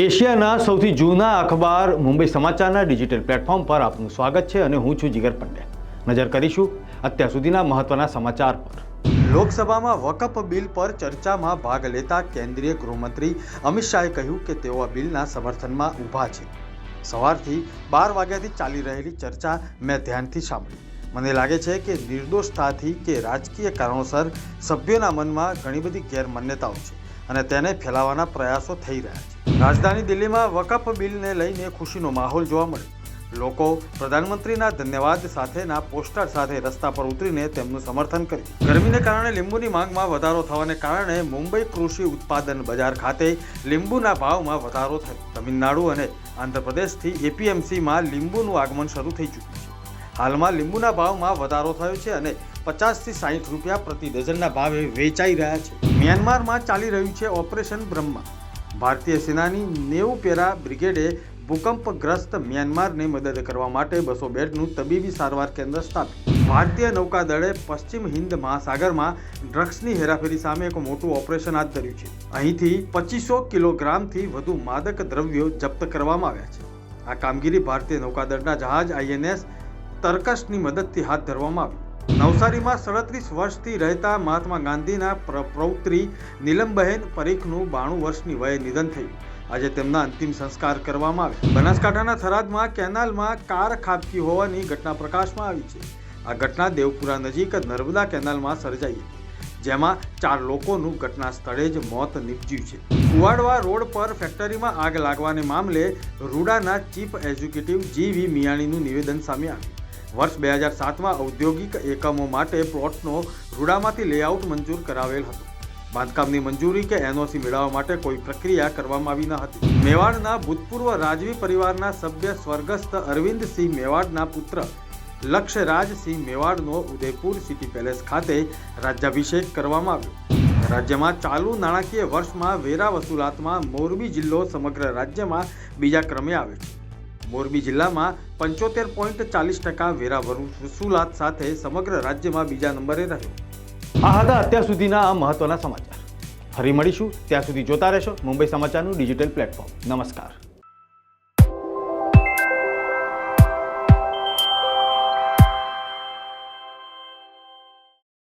એશિયાના સૌથી જૂના અખબાર મુંબઈ સમાચારના ડિજિટલ પ્લેટફોર્મ પર આપનું સ્વાગત છે અને હું છું જીગર પંડ્યા. નજર કરીશું અત્યાર સુધીના મહત્વના સમાચાર પર. લોકસભામાં વકફ બિલ પર ચર્ચામાં ભાગ લેતા કેન્દ્રીય ગૃહમંત્રી અમિત શાહે કહ્યું કે તેઓ આ બિલના સમર્થનમાં ઊભા છે. સવારથી બાર વાગ્યાથી ચાલી રહેલી ચર્ચા મેં ધ્યાનથી સાંભળી. મને લાગે છે કે નિર્દોષતાથી કે રાજકીય કારણોસર સભ્યોના મનમાં ઘણી બધી ગેરમાન્યતાઓ છે અને તેને ફેલાવવાના પ્રયાસો થઈ રહ્યા છે. રાજધાની દિલ્હીમાં વકફ બિલને લઈને ખુશીનો માહોલ જોવા મળ્યો. લોકો પ્રધાનમંત્રીના ધન્યવાદ સાથેના પોસ્ટર સાથે રસ્તા પર ઉતરીને તેમનું સમર્થન કર્યું. ગરમીને કારણે લીંબુની માંગમાં વધારો થવાને કારણે મુંબઈ કૃષિ ઉત્પાદન બજાર ખાતે લીંબુના ભાવમાં વધારો થયો. તમિલનાડુ અને આંધ્રપ્રદેશથી એપીએમસીમાં લીંબુનું આગમન શરૂ થઈ ચૂક્યું છે. હાલમાં લીંબુના ભાવમાં વધારો થયો છે અને પચાસથી સાહીઠ રૂપિયા પ્રતિ ડઝનના ભાવે વેચાઈ રહ્યા છે. મ્યાનમારમાં ચાલી રહ્યું છે ઓપરેશન બ્રહ્મા. ભારતીય સેનાની નેવું પેરા બ્રિગેડે ભૂકંપગ્રસ્ત મ્યાનમારને મદદ કરવા માટે બસો બેડનું તબીબી સારવાર કેન્દ્ર સ્થાપ્યું. ભારતીય નૌકાદળે પશ્ચિમ હિન્દ મહાસાગરમાં ડ્રગ્સની હેરાફેરી સામે એક મોટું ઓપરેશન હાથ ધર્યું છે. અહીંથી પચીસો કિલોગ્રામથી વધુ માદક દ્રવ્યો જપ્ત કરવામાં આવ્યા છે. આ કામગીરી ભારતીય નૌકાદળના જહાજ આઈએનએસ તર્કશની મદદથી હાથ ધરવામાં આવી. નવસારીમાં સડત્રીસ વર્ષથી રહેતા મહાત્મા ગાંધીના પ્ર- પૌત્રી નીલમબહેન પરીખનું બાણું વર્ષની વયે નિધન થયું. આજે તેમના અંતિમ સંસ્કાર કરવામાં આવ્યા. બનાસકાંઠાના થરાદમાં કેનાલમાં કાર ખાબકી હોવાની ઘટના પ્રકાશમાં આવી છે. આ ઘટના દેવપુરા નજીક નર્મદા કેનાલમાં સર્જાઈ હતી, જેમાં ચાર લોકોનું ઘટના સ્થળે જ મોત નીપજ્યું છે. કુવાડવા રોડ પર ફેક્ટરીમાં આગ લાગવાને મામલે રૂડાના ચીફ એક્ઝિક્યુટિવ જી વી મિયાણીનું નિવેદન સામે આવ્યું. વર્ષ બે હજાર સાતમાં ઔદ્યોગિક એકમો માટે પ્લોટનો રૂડામાંથી લેઆઉટ મંજૂર કરાવેલ હતો. બાંધકામની મંજૂરી કે એનઓસી મેળવવા માટે કોઈ પ્રક્રિયા કરવામાં આવી ન હતી. મેવાડના ભૂતપૂર્વ રાજવી પરિવારના સભ્ય સ્વર્ગસ્થ અરવિંદસિંહ મેવાડના પુત્ર લક્ષ્યરાજસિંહ મેવાડનો ઉદયપુર સિટી પેલેસ ખાતે રાજ્યાભિષેક કરવામાં આવ્યો. રાજ્યમાં ચાલુ નાણાકીય વર્ષમાં વેરા વસૂલાતમાં મોરબી જિલ્લો સમગ્ર રાજ્યમાં બીજા ક્રમે આવે છે. મોરબી જિલ્લામાં પંચોતેર પોઈન્ટ ચાલીસ ટકા વેરા વસૂલાત સાથે સમગ્ર રાજ્યમાં બીજા નંબરે રહ્યો. આ હતા અત્યાર સુધીના આ મહત્વના સમાચાર. ફરી મળીશું. ત્યાં સુધી જોતા રહેશો મુંબઈ સમાચારનું ડિજિટલ પ્લેટફોર્મ. નમસ્કાર.